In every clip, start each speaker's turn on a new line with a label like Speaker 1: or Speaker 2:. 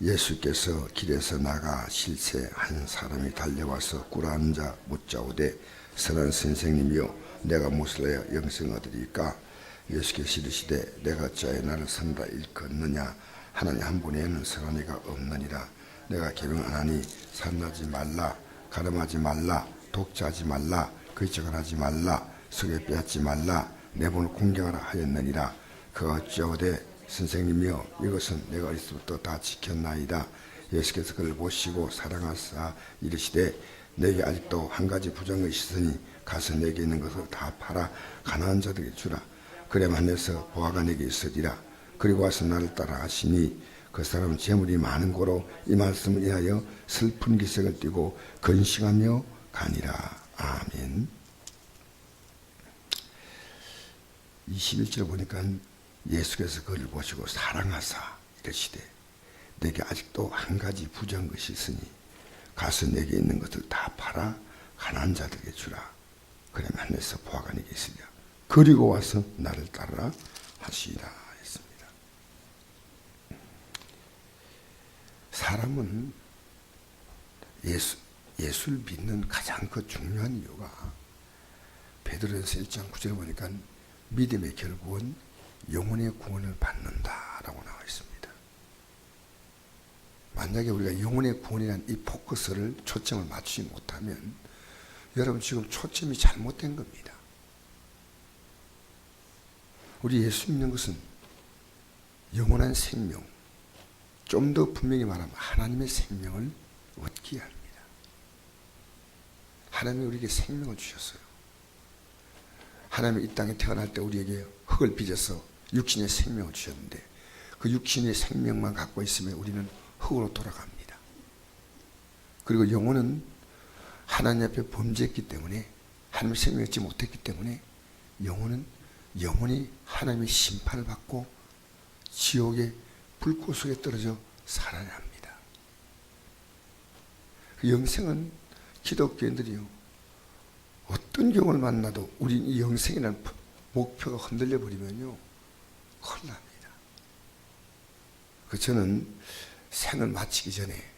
Speaker 1: 예수께서 길에서 나가 실세 한 사람이 달려와서 꿇어앉아 묻자오되 선한 선생님이여 내가 무엇을 해야 영생 얻으리까? 예수께서 이르시되 내가 어찌하여 나를 선다 일컫느냐? 하나님 한 분에는 선한 이가 없느니라. 내가 계명 안 하니 산나지 말라 가름하지 말라 독자하지 말라 거짓을 하지 말라 속에 빼앗지 말라 내 본을 공경하라 하였느니라. 그가 어찌하오되 선생님이여 이것은 내가 어리서부터 다 지켰나이다. 예수께서 그를 보시고 사랑하사 이르시되 내게 아직도 한 가지 부정이 있으니 가서 내게 있는 것을 다 팔아 가난한 자들에게 주라. 그래 만나서 보아가 내게 있으리라. 그리고 와서 나를 따라 하시니 그 사람은 재물이 많은 고로 이 말씀을 인하여 슬픈 기색을 띠고 근심하며 가니라. 아멘. 21절 보니까 예수께서 그를 보시고 사랑하사 이르시되 내게 아직도 한 가지 부정한 것이 있으니 가서 내게 있는 것을 다 팔아 가난한 자들에게 주라. 그러면 하늘에서 보아가니게 있으리라. 그리고 와서 나를 따르라 하시라 했습니다. 사람은 예수, 예수를 믿는 가장 그 중요한 이유가 베드로전서 1장 9절 보니까 믿음의 결국은 영혼의 구원을 받는다라고 나와 있습니다. 만약에 우리가 영혼의 구원이라는 이 포커스를 초점을 맞추지 못하면 여러분 지금 초점이 잘못된 겁니다. 우리 예수 믿는 것은 영원한 생명, 좀 더 분명히 말하면 하나님의 생명을 얻기에 합니다. 하나님이 우리에게 생명을 주셨어요. 하나님이 이 땅에 태어날 때 우리에게 흙을 빚어서 육신의 생명을 주셨는데 그 육신의 생명만 갖고 있으면 우리는 흙으로 돌아갑니다. 그리고 영혼은 하나님 앞에 범죄했기 때문에 하나님의 생명을 얻지 못했기 때문에 영혼은 영혼이 하나님의 심판을 받고 지옥의 불꽃 속에 떨어져 살아야 합니다. 그 영생은 기독교인들이요. 어떤 경우를 만나도 우리 이 영생이라는 목표가 흔들려 버리면요. 큰일 납니다. 그 저는 생을 마치기 전에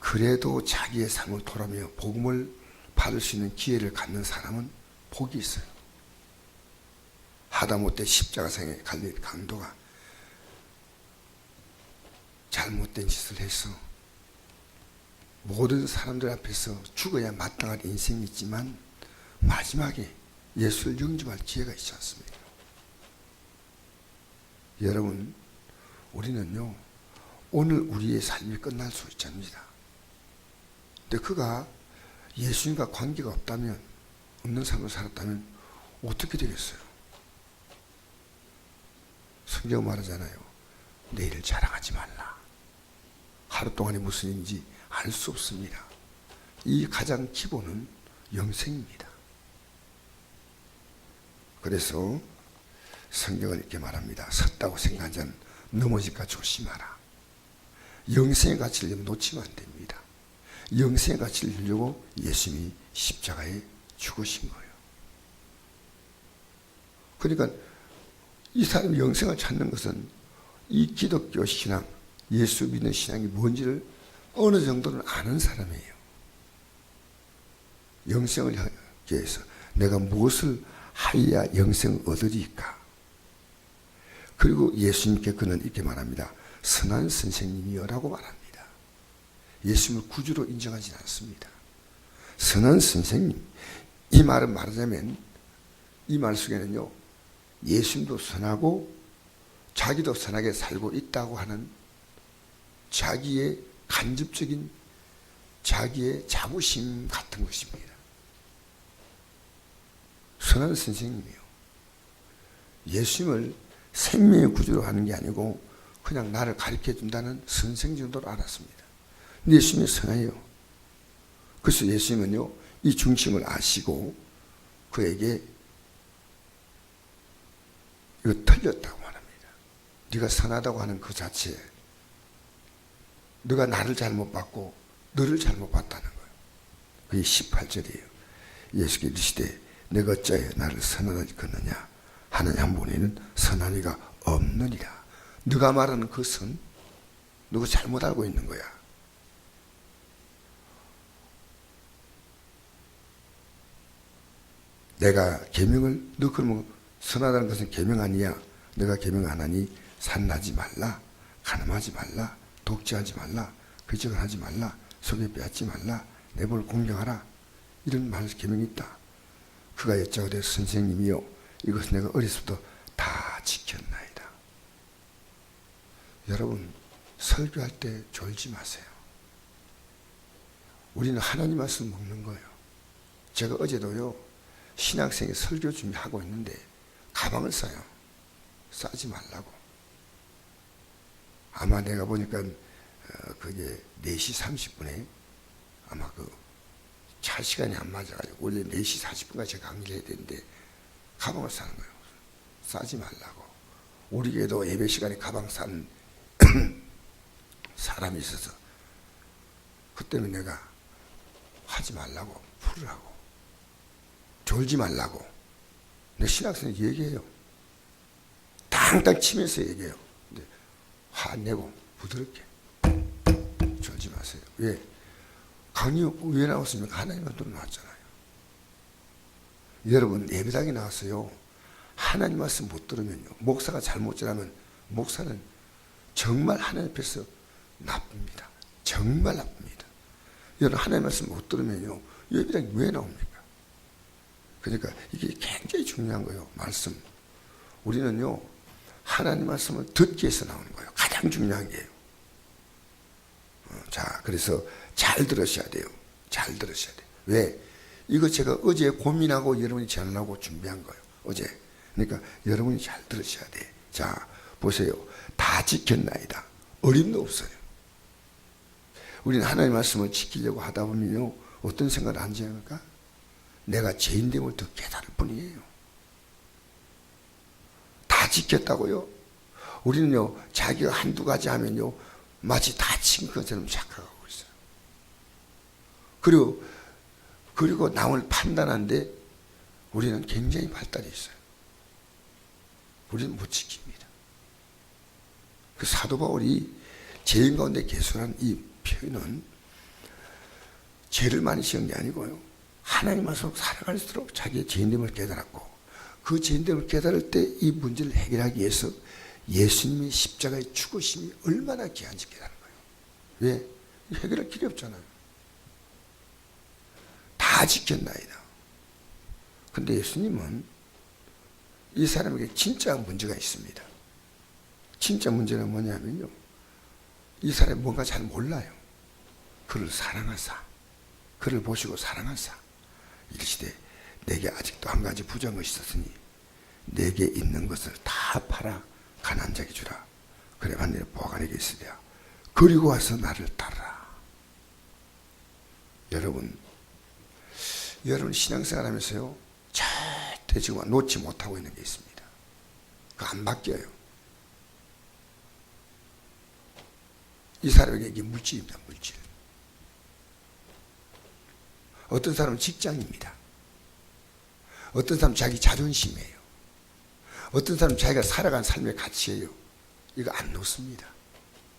Speaker 1: 그래도 자기의 삶을 돌아며 복음을 받을 수 있는 기회를 갖는 사람은 복이 있어요. 하다못해 십자가상에 갈릴 강도가 잘못된 짓을 해서 모든 사람들 앞에서 죽어야 마땅한 인생이 있지만 마지막에 예수를 영접할 기회가 있지 않습니까? 여러분, 우리는요, 오늘 우리의 삶이 끝날 수 있지 않습니다. 근데 그가 예수님과 관계가 없다면, 없는 삶을 살았다면 어떻게 되겠어요? 성경 말하잖아요. 내일을 자랑하지 말라. 하루 동안이 무슨 일인지 알 수 없습니다. 이 가장 기본은 영생입니다. 그래서 성경은 이렇게 말합니다. 섰다고 생각한 자는 넘어질까 조심하라. 영생의 가치를 놓치면 안 됩니다. 영생의 가치를 주려고 예수님이 십자가에 죽으신 거예요. 그러니까 이 사람이 영생을 찾는 것은 이 기독교 신앙, 예수 믿는 신앙이 뭔지를 어느 정도는 아는 사람이에요. 영생을 위해서 내가 무엇을 하여야 영생을 얻으리까? 그리고 예수님께 그는 이렇게 말합니다. 선한 선생님이여라고 말합니다. 예수님을 구주로 인정하지 않습니다. 선한 선생님. 이 말은 말하자면 이 말 속에는요. 예수님도 선하고 자기도 선하게 살고 있다고 하는 자기의 간접적인 자기의 자부심 같은 것입니다. 선한 선생님이요. 예수님을 생명의 구주로 하는 게 아니고 그냥 나를 가르쳐 준다는 선생 정도로 알았습니다. 예수님이 선해요. 그래서 예수님은요, 이 중심을 아시고 그에게 이거 틀렸다고 말합니다. 네가 선하다고 하는 그 자체에 네가 나를 잘못 봤고 너를 잘못 봤다는 거예요. 그게 18절이에요. 예수께 이르시되 내가 어찌하여 나를 선하다 걷느냐 하느님 한 분에는 선한 이가 없느니라. 네가 말하는 그 선, 누구 잘못 알고 있는 거야. 내가 계명을 너 그러면 선하다는 것은 계명 아니야. 내가 계명 안 하니 산나지 말라, 가늠하지 말라, 독재하지 말라, 거짓을 하지 말라, 속에 빼앗지 말라, 내 볼 공경하라. 이런 말 계명이 있다. 그가 여짜오되 선생님이요 이것은 내가 어려서부터 다 지켰나이다. 여러분 설교할 때 졸지 마세요. 우리는 하나님 말씀 먹는 거예요. 제가 어제도요 신학생이 설교 준비하고 있는데 가방을 싸요. 싸지 말라고. 아마 내가 보니까 어, 그게 4시 30분에 아마 그 차 시간이 안 맞아가지고 원래 4시 40분까지 강의를 해야 되는데 가방을 싸는 거예요. 싸지 말라고. 우리 교회도 예배 시간에 가방 싼 사람이 있어서 그 때문에 내가 하지 말라고 풀으라고 졸지 말라고 내 신학생이 얘기해요. 당당 치면서 얘기해요. 근데 화안 내고 부드럽게 졸지 마세요. 왜? 강의 왜 나왔습니까? 하나님 말씀 나왔잖아요. 여러분 예배당에 나왔어요. 하나님 말씀 못 들으면요. 목사가 잘못 전하면 목사는 정말 하나님 앞에서 나쁩니다. 정말 나쁩니다. 여러분 하나님 말씀 못 들으면요. 예배당에 왜 나옵니까? 그러니까 이게 굉장히 중요한 거예요. 말씀. 우리는요. 하나님 말씀을 듣기 위해서 나오는 거예요. 가장 중요한 게요. 어, 자, 그래서 잘 들으셔야 돼요. 잘 들으셔야 돼요. 왜? 이거 제가 어제 고민하고 여러분이 전하려고 준비한 거예요. 어제. 그러니까 여러분이 잘 들으셔야 돼. 자, 보세요. 다 지켰나이다. 어림도 없어요. 우리는 하나님 말씀을 지키려고 하다 보면요. 어떤 생각을 하지 않을까? 내가 죄인됨을 더 깨달을 뿐이에요. 다 지켰다고요? 우리는요, 자기가 한두 가지 하면요, 마치 다 지킨 것처럼 착각하고 있어요. 그리고, 그리고 남을 판단하는데 우리는 굉장히 발달이 있어요. 우리는 못 지킵니다. 그 사도 바울이 죄인 가운데 개수한 이 표현은 죄를 많이 지은 게 아니고요. 하나님 말씀 살아갈수록 자기의 죄인됨을 깨달았고 그 죄인됨을 깨달을 때 이 문제를 해결하기 위해서 예수님의 십자가의 죽으심이 얼마나 귀한지 깨달은 거예요. 왜? 해결할 길이 없잖아요. 다 지켰나이다. 근데 예수님은 이 사람에게 진짜 문제가 있습니다. 진짜 문제는 뭐냐면요. 이 사람이 뭔가 잘 몰라요. 그를 사랑하사. 그를 보시고 사랑하사. 이르시되 내게 아직도 한 가지 부정한 것이 있었으니 내게 있는 것을 다 팔아 가난한 자에게 주라. 그래만 내 보관에게 있으랴. 그리고 와서 나를 따르라. 여러분, 여러분 신앙생활 하면서요. 절대 지금 놓지 못하고 있는 게 있습니다. 그 안 바뀌어요. 이 사람에게 물질입니다. 물질. 어떤 사람은 직장입니다. 어떤 사람은 자기 자존심이에요. 어떤 사람은 자기가 살아간 삶의 가치예요. 이거 안 놓습니다.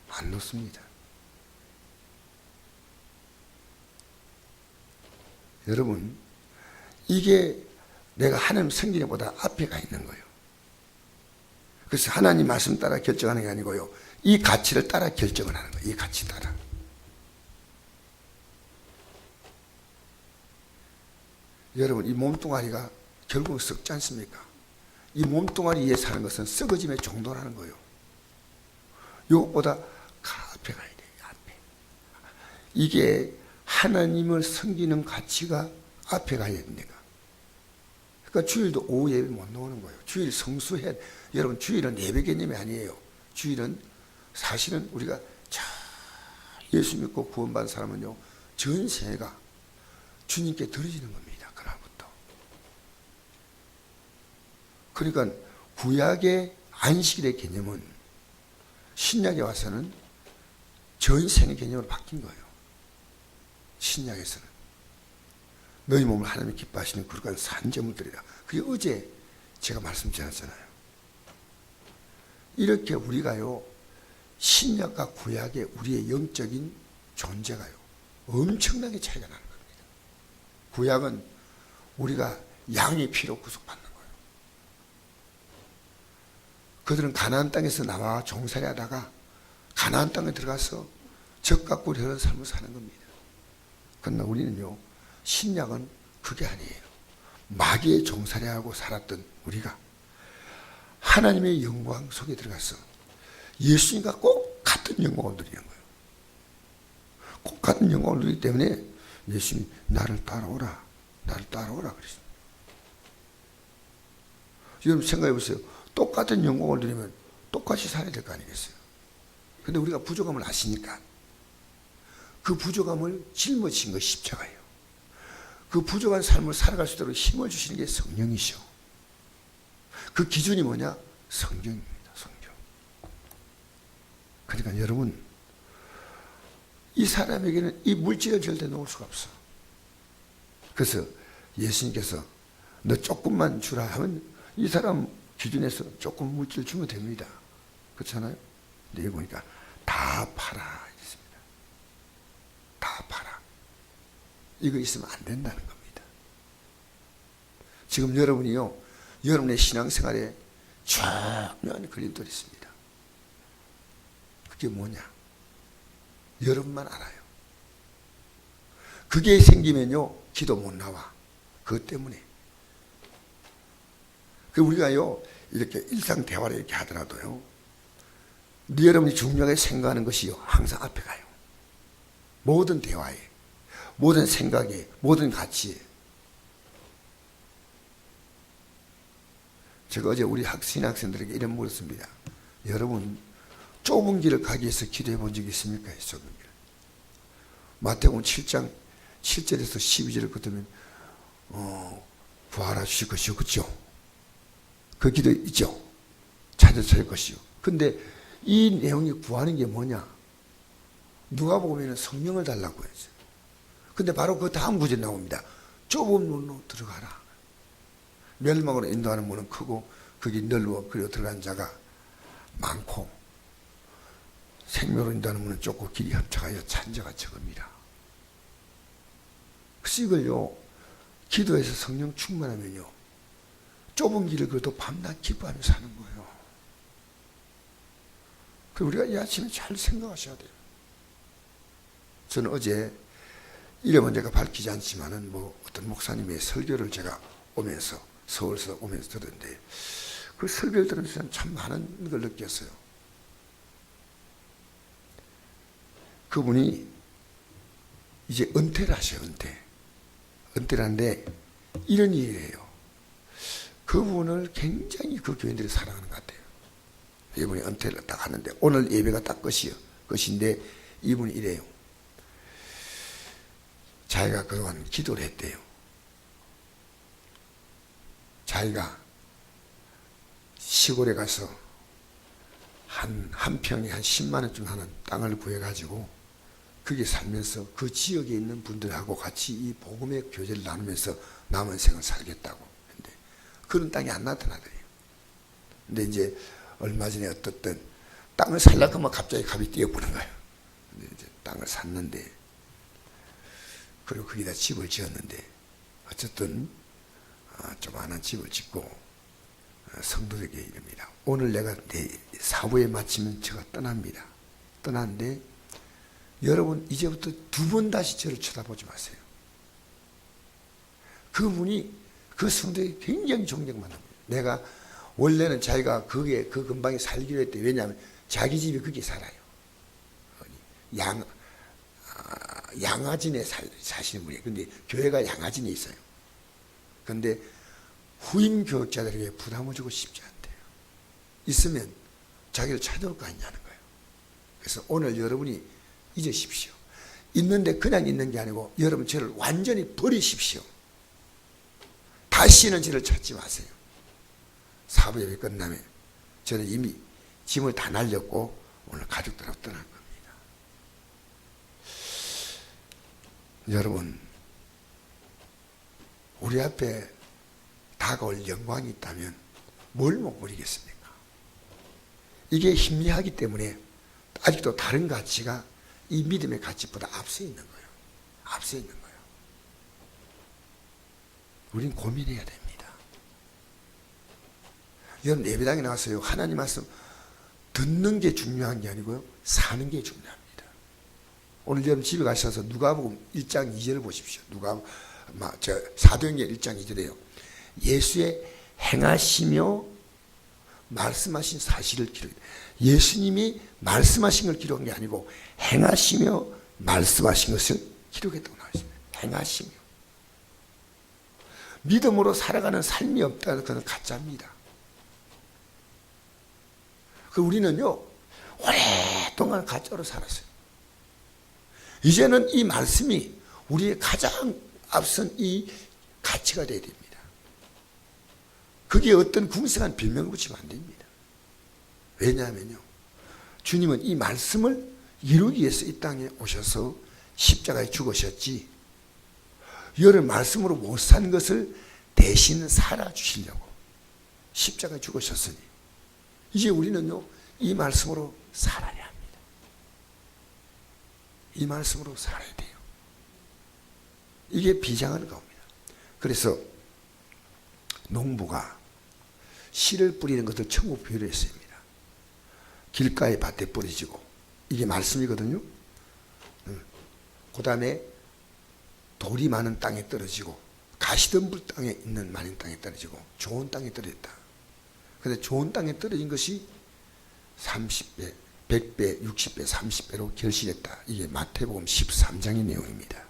Speaker 1: 안 놓습니다. 여러분, 이게 내가 하나님 성경보다 앞에 가 있는 거예요. 그래서 하나님 말씀 따라 결정하는 게 아니고요. 이 가치를 따라 결정을 하는 거예요. 이 가치 따라. 여러분, 이 몸뚱아리가 결국 썩지 않습니까? 이 몸뚱아리 위에 사는 것은 썩어짐의 정도라는 거예요. 이것보다 앞에 가야 돼요. 앞에. 이게 하나님을 섬기는 가치가 앞에 가야 됩니다. 그러니까 주일도 오후 예배 못 나오는 거예요. 주일 성수해. 여러분, 주일은 예배 개념이 아니에요. 주일은 사실은 우리가 잘 예수 믿고 구원받은 사람은요, 전세가 주님께 드려지는 겁니다. 그날부터. 그러니까 구약의 안식일의 개념은 신약에 와서는 전생의 개념으로 바뀐 거예요. 신약에서는. 너희 몸을 하나님이 기뻐하시는 그러한 드리라. 그게 어제 제가 말씀드렸잖아요. 이렇게 우리가요, 신약과 구약의 우리의 영적인 존재가요. 엄청나게 차이가 나는 겁니다. 구약은 우리가 양의 피로 구속받는 거예요. 그들은 가나안 땅에서 나와 종살이 하다가 가나안 땅에 들어가서 적과 꿀이는 삶을 사는 겁니다. 그러나 우리는요, 신약은 그게 아니에요. 마귀의 종살이하고 살았던 우리가 하나님의 영광 속에 들어가서 예수님과 꼭 같은 영광을 누리는 거예요. 꼭 같은 영광을 누리기 때문에 예수님이 나를 따라오라. 나를 따라오라 그랬습니다. 여러분 생각해 보세요. 똑같은 영광을 누리면 똑같이 살아야 될 거 아니겠어요? 근데 우리가 부족함을 아시니까 그 부족함을 짊어진 것이 십자가예요. 그 부족한 삶을 살아갈 수 있도록 힘을 주시는 게 성령이시오. 그 기준이 뭐냐? 성경입니다. 성경. 그러니까 여러분 이 사람에게는 이 물질을 절대 놓을 수가 없어. 그래서 예수님께서 너 조금만 주라 하면 이 사람 기준에서 조금 물질 주면 됩니다. 그렇잖아요? 근데 보니까 다 팔아 있습니다. 다 팔아. 이거 있으면 안 된다는 겁니다. 지금 여러분이요, 여러분의 신앙생활에 중요한 걸림돌이 있습니다. 그게 뭐냐? 여러분만 알아요. 그게 생기면요, 기도 못 나와. 그것 때문에. 그 우리가요, 이렇게 일상 대화를 이렇게 하더라도요, 네 여러분이 중요하게 생각하는 것이요, 항상 앞에 가요. 모든 대화에, 모든 생각에, 모든 가치에. 제가 어제 우리 학생 학생들에게 이런 물었습니다. 여러분, 좁은 길을 가기 위해서 기도해 본 적이 있습니까? 좁은 길. 마태복음 7장 7절에서 12절을 거두면 어, 구하라 주실 것이요. 그죠? 그 기도 있죠? 찾아 찾을 것이요. 근데 이 내용이 구하는 게 뭐냐? 누가 보면 성령을 달라고 했어요. 근데 바로 그 다음 구절에 나옵니다. 좁은 문으로 들어가라. 멸망으로 인도하는 문은 크고 거기 넓어 그리고 들어간 자가 많고 생명으로 인도하는 문은 좁고 길이 협착하여 찬자가. 그래서 이걸요 기도해서 성령 충만하면요 좁은 길을 그래도 밤낮 기뻐하며 사는 거예요. 그 우리가 이 아침에 잘 생각하셔야 돼요. 저는 어제 이름은 제가 밝히지 않지만은 뭐 어떤 목사님의 설교를 제가 오면서 서울서 오면서 들었는데 그 설교를 들으면서 참 많은 걸 느꼈어요. 그분이 이제 은퇴를 하셔요, 은퇴. 은퇴라는데 이런 일이에요. 그분을 굉장히 그 교인들이 사랑하는 것 같아요. 이분이 은퇴를 딱 하는데 오늘 예배가 딱 끝이요. 끝인데 이분이 이래요. 자기가 그동안 기도를 했대요. 자기가 시골에 가서 한, 한 평에 한 10만 원쯤 하는 땅을 구해가지고 거기 살면서 그 지역에 있는 분들하고 같이 이 복음의 교제를 나누면서 남은 생을 살겠다고 했는데 그런 땅이 안 나타나더래요. 근데 이제 얼마 전에 어떻든 땅을 살라고 하면 갑자기 갑이 뛰어보는 거예요. 근데 이제 땅을 샀는데 그리고 거기다 집을 지었는데 어쨌든 아, 조그마한 집을 짓고 어, 성도에게 이릅니다. 오늘 내가 내 사부에 마치면 제가 떠납니다. 떠났는데 여러분 이제부터 두 번 다시 저를 쳐다보지 마세요. 그분이 그 성도에 굉장히 존경받는 거예요. 내가 원래는 자기가 거기에 그 근방에 살기로 했대. 왜냐하면 자기 집이 거기 살아요. 양 아, 양아진에 살, 사시는 분이에요. 근데 교회가 양아진에 있어요. 근데 후임 교육자들에게 부담을 주고 싶지 않대요. 있으면 자기를 찾아올 거 아니냐는 거예요. 그래서 오늘 여러분이 잊으십시오. 있는데 그냥 있는 게 아니고 여러분 저를 완전히 버리십시오. 다시는 저를 찾지 마세요. 사부 예배 끝나면 저는 이미 짐을 다 날렸고 오늘 가족들하고 떠날 겁니다. 여러분 우리 앞에 다가올 영광이 있다면 뭘 못 버리겠습니까? 이게 희미하기 때문에 아직도 다른 가치가 이 믿음의 가치보다 앞서 있는 거예요. 앞서 있는 거예요. 우린 고민해야 됩니다. 여러분 예배당에 나와서요 하나님 말씀 듣는 게 중요한 게 아니고요 사는 게 중요합니다. 오늘 여러분 집에 가셔서 누가복음 1장 2절 보십시오. 누가 저 사도행전 1장 2절에요. 예수의 행하시며 말씀하신 사실을 기록. 예수님이 말씀하신 걸 기록한 게 아니고 행하시며 말씀하신 것을 기록했다고 나와 있습니다. 행하시며 믿음으로 살아가는 삶이 없다는 것은 가짜입니다. 그 우리는요 오랫동안 가짜로 살았어요. 이제는 이 말씀이 우리의 가장 앞선 이 가치가 되어야 됩니다. 그게 어떤 궁색한 별명을 붙이면 안 됩니다. 왜냐하면요. 주님은 이 말씀을 이루기 위해서 이 땅에 오셔서 십자가에 죽으셨지. 여러분 말씀으로 못 산 것을 대신 살아주시려고 십자가에 죽으셨으니 이제 우리는요 이 말씀으로 살아야. 이 말씀으로 살아야 돼요. 이게 비장한 겁니다. 그래서 농부가 씨를 뿌리는 것을 천국 비유로 했습니다. 길가에 밭에 뿌려지고 이게 말씀이거든요. 그 다음에 돌이 많은 땅에 떨어지고 가시덤불 땅에 있는 많은 땅에 떨어지고 좋은 땅에 떨어졌다. 근데 좋은 땅에 떨어진 것이 30배, 100배, 60배, 30배로 결실했다. 이게 마태복음 13장의 내용입니다.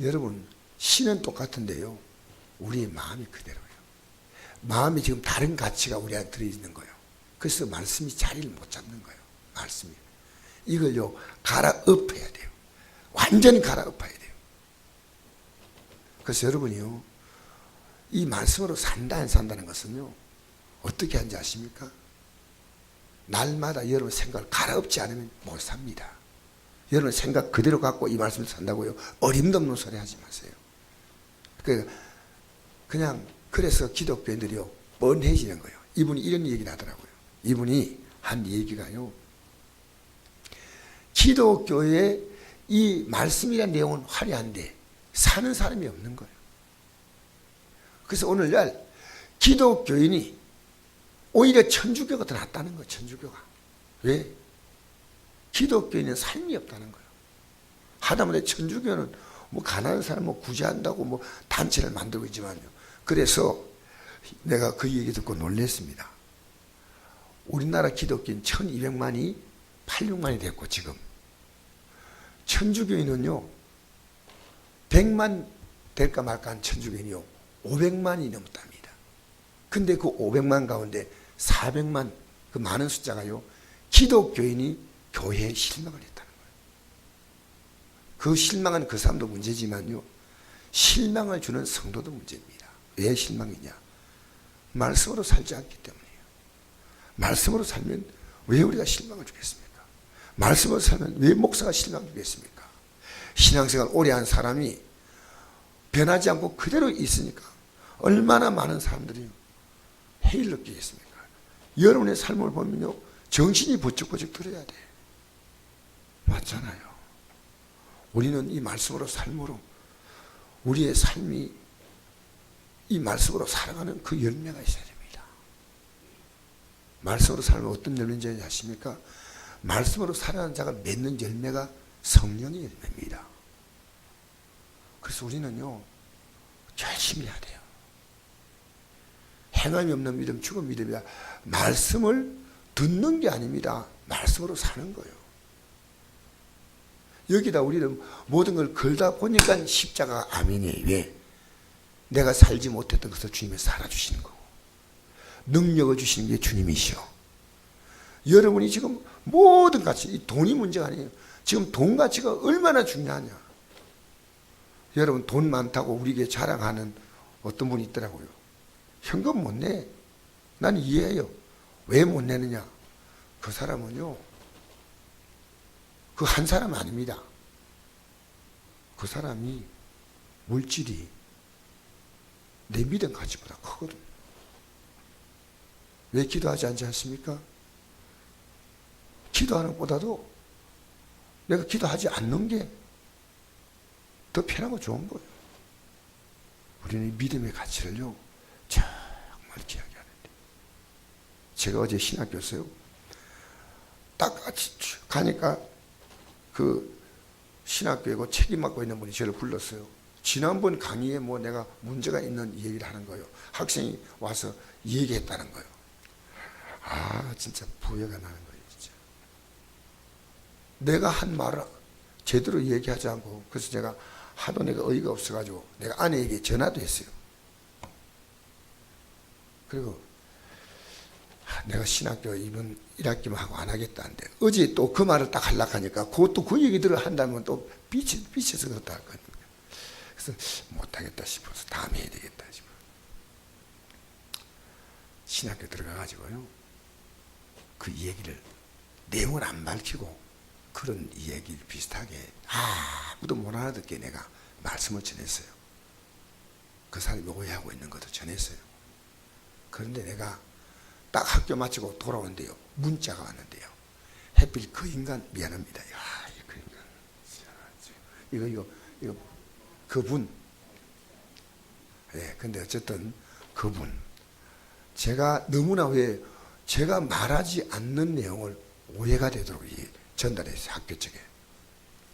Speaker 1: 여러분, 신은 똑같은데요. 우리의 마음이 그대로예요. 마음이 지금 다른 가치가 우리한테 들어있는 거예요. 그래서 말씀이 자리를 못 잡는 거예요. 말씀이. 이걸요, 갈아엎어야 돼요. 완전히 갈아엎어야 돼요. 그래서 여러분이요, 이 말씀으로 산다, 안 산다는 것은요, 어떻게 하는지 아십니까? 날마다 여러분 생각을 갈아엎지 않으면 못 삽니다. 여러분 생각 그대로 갖고 이 말씀을 산다고요. 어림도 없는 소리 하지 마세요. 그 그냥 그래서 기독교인들이요 뻔해지는 거예요. 이분이 이런 얘기를 하더라고요. 이분이 한 얘기가요. 기독교의 이 말씀이란 내용은 화려한데 사는 사람이 없는 거예요. 그래서 오늘날 기독교인이 오히려 천주교가 더 낫다는 거예요. 천주교가. 왜? 기독교인은 삶이 없다는 거예요. 하다못해 천주교는 뭐 가난한 사람 뭐 구제한다고 뭐 단체를 만들고 있지만요. 그래서 내가 그 얘기 듣고 놀랐습니다. 우리나라 기독교인 1200만이 86만이 됐고 지금 천주교인은요 100만 될까 말까 한 천주교인이요 500만이 넘었답니다. 근데 그 500만 가운데 400만 그 많은 숫자가요 기독교인이 교회에 실망을 했다는 거예요. 그 실망은 그 사람도 문제지만요 실망을 주는 성도도 문제입니다. 왜 실망이냐? 말씀으로 살지 않기 때문이에요. 말씀으로 살면 왜 우리가 실망을 주겠습니까? 말씀으로 살면 왜 목사가 실망을 주겠습니까? 신앙생활 오래 한 사람이 변하지 않고 그대로 있으니까 얼마나 많은 사람들이 해일 느끼겠습니까? 여러분의 삶을 보면요 정신이 번쩍번쩍 들어야 돼. 맞잖아요. 우리는 이 말씀으로 삶으로 우리의 삶이 이 말씀으로 살아가는 그 열매가 있어야 됩니다. 말씀으로 살면 어떤 열매인지 아십니까? 말씀으로 살아가는 자가 맺는 열매가 성령의 열매입니다. 그래서 우리는요, 열심히 해야 돼요. 행함이 없는 믿음, 죽은 믿음이다. 말씀을 듣는 게 아닙니다. 말씀으로 사는 거예요. 여기다 우리는 모든 걸 걸다 보니까 십자가 아멘이에요. 왜? 내가 살지 못했던 것을 주님이 살아주시는 거고 능력을 주시는 게 주님이시오. 여러분이 지금 모든 가치, 이 돈이 문제가 아니에요. 지금 돈 가치가 얼마나 중요하냐. 여러분 돈 많다고 우리에게 자랑하는 어떤 분이 있더라고요. 현금 못 내. 난 이해해요. 왜 못 내느냐? 그 사람은요. 그 한 사람 아닙니다. 그 사람이 물질이 내 믿음 가치보다 크거든. 왜 기도하지 않지 않습니까? 기도하는 것보다도 내가 기도하지 않는 게 더 편하고 좋은 거예요. 우리는 이 믿음의 가치를요, 정말 기억해야 하는데. 제가 어제 신학교였어요. 딱 가니까 그 신학교에 그 책임 맡고 있는 분이 저를 불렀어요. 지난번 강의에 뭐 내가 문제가 있는 얘기를 하는 거예요. 학생이 와서 얘기했다는 거예요. 아, 진짜 부여가 나는 거예요, 진짜. 내가 한 말을 제대로 얘기하지 않고, 그래서 제가 하도 내가 어이가 없어가지고, 내가 아내에게 전화도 했어요. 그리고, 아, 내가 신학교 이번 1학기만 하고 안 하겠다는데, 어제 또 그 말을 딱 하려고 하니까, 그것도 그 얘기들을 한다면 또 삐치, 삐쳐서 그렇다 할 거예요. 그래서 못하겠다 싶어서 다음에 해야 되겠다 싶어. 신학교 들어가가지고요. 그 얘기를 내용을 안 밝히고 그런 얘기를 비슷하게 아무도 못 알아듣게 내가 말씀을 전했어요. 그 사람이 오해하고 있는 것도 전했어요. 그런데 내가 딱 학교 마치고 돌아오는데요. 문자가 왔는데요. 해필 그 인간 미안합니다. 야, 그 인간. 이거 이거 이거 그분. 예, 근데 어쨌든 그분. 제가 너무나 왜 제가 말하지 않는 내용을 오해가 되도록 이 전달했어요 학교 측에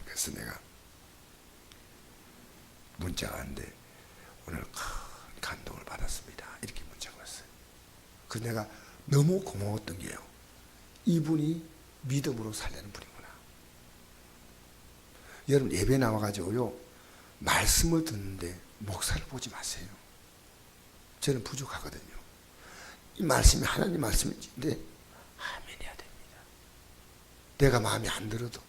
Speaker 1: 그래서 내가 문자가 왔는데 오늘 큰 감동을 받았습니다 이렇게 그래서 내가 너무 고마웠던 게요. 이분이 믿음으로 살려는 분이구나. 여러분 예배 나와가지고요. 말씀을 듣는데 목사를 보지 마세요. 저는 부족하거든요. 이 말씀이 하나님 말씀인데 아멘 해야 됩니다. 내가 마음에 안 들어도.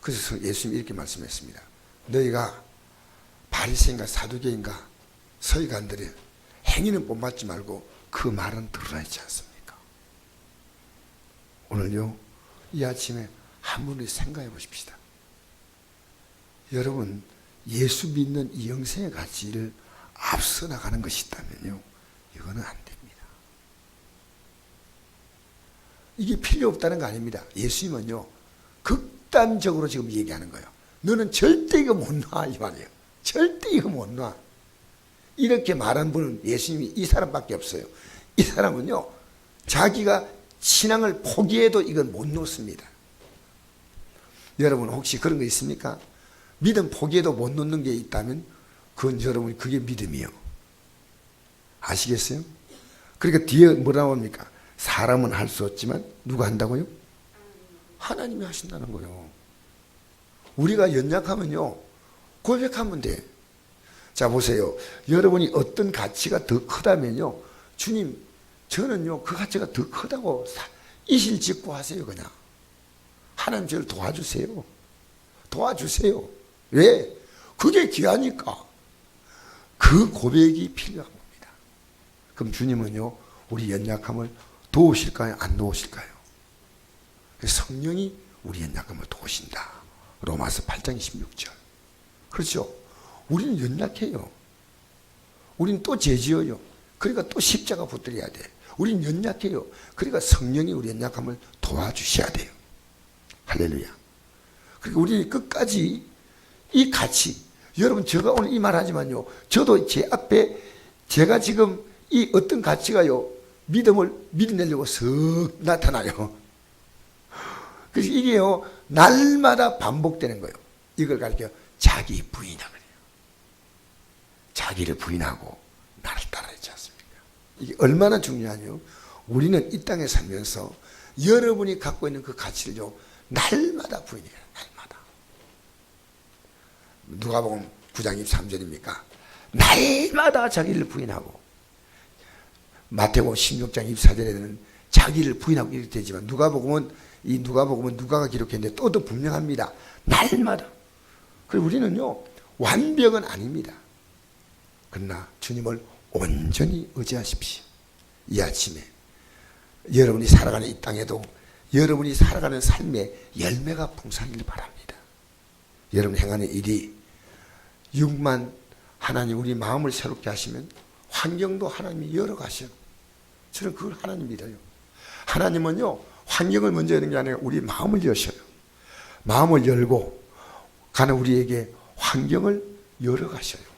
Speaker 1: 그래서 예수님이 이렇게 말씀했습니다. 너희가 바리새인가 사두개인가 서기관들의 행위는 본받지 말고 그 말은 드러나 있지 않습니까? 오늘요 이 아침에 한 분이 생각해 보십시다. 여러분 예수 믿는 이 영생의 가치를 앞서 나가는 것이 있다면요 이거는 안 됩니다. 이게 필요 없다는 거 아닙니다. 예수님은요, 극단적으로 지금 얘기하는 거예요. 너는 절대 이거 못 놔, 이 말이에요. 절대 이거 못 놔. 이렇게 말한 분은 예수님이 이 사람밖에 없어요. 이 사람은요, 자기가 신앙을 포기해도 이건 못 놓습니다. 여러분, 혹시 그런 거 있습니까? 믿음 포기해도 못 놓는 게 있다면, 그건 여러분, 그게 믿음이요. 아시겠어요? 그러니까 뒤에 뭐라 나옵니까? 사람은 할 수 없지만 누가 한다고요? 하나님이 하신다는 거예요. 우리가 연약하면요 고백하면 돼. 자 보세요. 여러분이 어떤 가치가 더 크다면요 주님 저는요 그 가치가 더 크다고 이실 짓고 하세요 그냥. 하나님 저를 도와주세요. 도와주세요. 왜? 그게 귀하니까. 그 고백이 필요한 겁니다. 그럼 주님은요 우리 연약함을 도우실까요? 안 도우실까요? 성령이 우리 연약함을 도우신다. 로마서 8장 26절. 그렇죠? 우리는 연약해요. 우리는 또 죄지어요. 그러니까 또 십자가 붙들어야 돼. 우리는 연약해요. 그러니까 성령이 우리 연약함을 도와주셔야 돼요. 할렐루야. 그러니까 우리는 끝까지 이 가치, 여러분 제가 오늘 이 말 하지만요. 저도 제 앞에 제가 지금 이 어떤 가치가요. 믿음을 믿어내려고 석 나타나요. 그래서 이게요, 날마다 반복되는 거예요. 이걸 가르쳐 자기 그래요. 자기를 부인하고 나를 따라했지 않습니까? 이게 얼마나 중요하냐 우리는 이 땅에 살면서 여러분이 갖고 있는 그 가치를요, 날마다 부인해요. 날마다. 누가 보면 9장 23절입니까? 날마다 자기를 부인하고 마태복음 16장 24절에는 자기를 부인하고 이렇게 되지만 누가복음은 이 누가복음은 누가가 기록했는데 또도 분명합니다. 날마다. 그리고 우리는요 완벽은 아닙니다. 그러나 주님을 온전히 의지하십시오. 이 아침에 여러분이 살아가는 이 땅에도 여러분이 살아가는 삶의 열매가 풍성하길 바랍니다. 여러분 행하는 일이 6만 하나님 우리 마음을 새롭게 하시면 환경도 하나님이 열어가셔. 저는 그걸 하나님 믿어요. 하나님은요,
Speaker 2: 환경을 먼저 여는 게 아니라 우리 마음을 여셔요. 마음을 열고 가는 우리에게 환경을 열어 가셔요.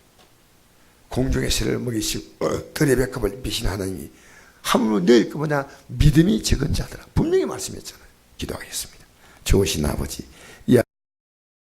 Speaker 2: 공중의 새를 먹이시고 어, 들의 백합을 비신 하나님이 하물며 너희 그보다 믿음이 적은 자들아 분명히 말씀했잖아요. 기도하겠습니다. 좋으신 아버지